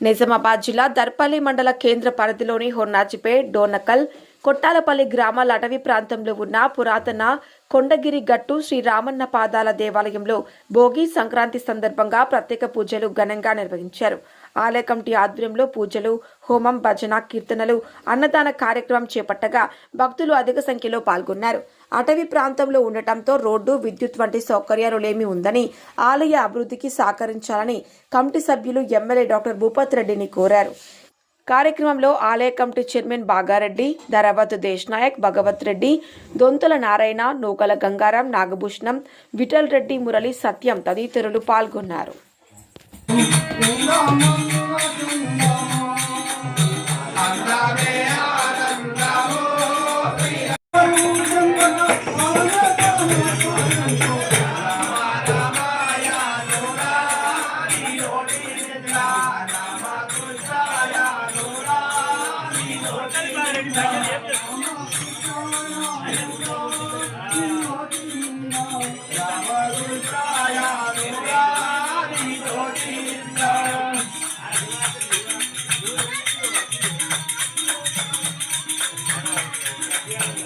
నిజామాబాద్ జిల్లా దర్పల్లి మండల కేంద్ర పరిధిలోని హొన్నాజిపేట్ డోనకల్ కొట్టాలపల్లి గ్రామాల అటవీ ప్రాంతంలో ఉన్న పురాతన కొండగిరి గట్టు శ్రీ రామన్న పాదాల దేవాలయంలో భోగి సంక్రాంతి సందర్భంగా ప్రత్యేక పూజలు ఘనంగా నిర్వహించారు. ఆలయ కమిటీ ఆధ్వర్యంలో పూజలు హోమం భజన కీర్తనలు అన్నదాన కార్యక్రమం చేపట్టగా భక్తులు అధిక సంఖ్యలో పాల్గొన్నారు. అటవీ ప్రాంతంలో ఉండటంతో రోడ్డు విద్యుత్ వంటి సౌకర్యాలు లేమి ఉందని ఆలయ అభివృద్ధికి సహకరించాలని కమిటీ సభ్యులు ఎమ్మెల్యే డాక్టర్ భూపత్ రెడ్డిని కోరారు. కార్యక్రమంలో ఆలయ కమిటీ చైర్మన్ బాగారెడ్డి ధరావత్ దేశ్నాయక్ భగవత్ రెడ్డి దొంతుల నారాయణ నూకల గంగారాం నాగభూషణం విఠల్ రెడ్డి మురళి సత్యం తదితరులు పాల్గొన్నారు. Yeah.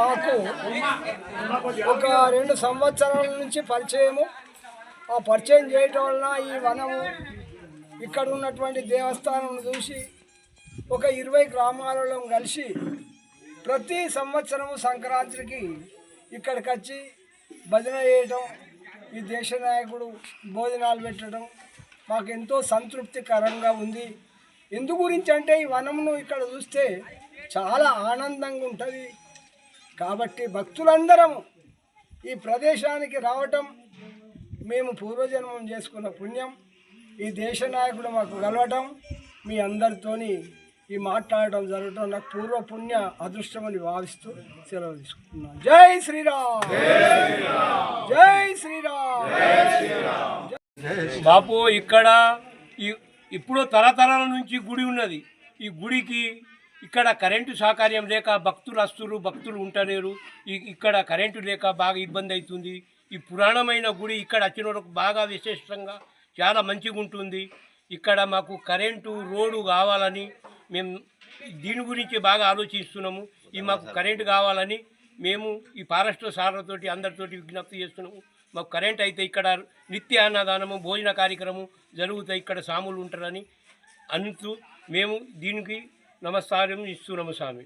మాకు ఒక రెండు సంవత్సరాల నుంచి పరిచయము. ఆ పరిచయం చేయటం వలన ఈ వనము ఇక్కడ ఉన్నటువంటి దేవస్థానం చూసి ఒక ఇరవై గ్రామాలలో కలిసి ప్రతి సంవత్సరము సంక్రాంతికి ఇక్కడికి వచ్చి భజన చేయటం ఈ దేశ నాయకుడు భోజనాలు పెట్టడం మాకు ఎంతో సంతృప్తికరంగా ఉంది. ఎందు గురించి అంటే ఈ వనమును ఇక్కడ చూస్తే చాలా ఆనందంగా ఉంటుంది. కాబట్టి భక్తులందరం ఈ ప్రదేశానికి రావటం మేము పూర్వజన్మం చేసుకున్న పుణ్యం. ఈ దేశ నాయకుడు మాకు కలవటం మీ అందరితోని ఈ మాట్లాడటం జరగటం నాకు పూర్వ పుణ్య అదృష్టమని భావిస్తూ సెలవు తీసుకుంటున్నాను. జై శ్రీరామ్! జై శ్రీరామ్! బాపు ఇక్కడ ఈ- ఇప్పుడు తరతరాల నుంచి గుడి ఉన్నది. ఈ గుడికి ఇక్కడ కరెంటు సహకార్యం లేక భక్తులు వస్తురు భక్తులు ఉంటలేరు. ఇక్కడ కరెంటు లేక బాగా ఇబ్బంది అవుతుంది. ఈ పురాణమైన గుడి ఇక్కడ వచ్చిన వరకు బాగా విశేషంగా చాలా మంచిగా ఉంటుంది. ఇక్కడ మాకు కరెంటు రోడ్డు కావాలని మేము దీని గురించి బాగా ఆలోచిస్తున్నాము. ఈ మాకు కరెంటు కావాలని మేము ఈ ఫారెస్ట్ సార్లతోటి అందరితోటి విజ్ఞప్తి చేస్తున్నాము. మాకు కరెంట్ అయితే ఇక్కడ నిత్య అన్నదానము భోజన కార్యక్రమం జరుగుతాయి. ఇక్కడ సాములు ఉంటారని అంటూ మేము దీనికి నమస్కారం ఇస్తున్నాము స్వామి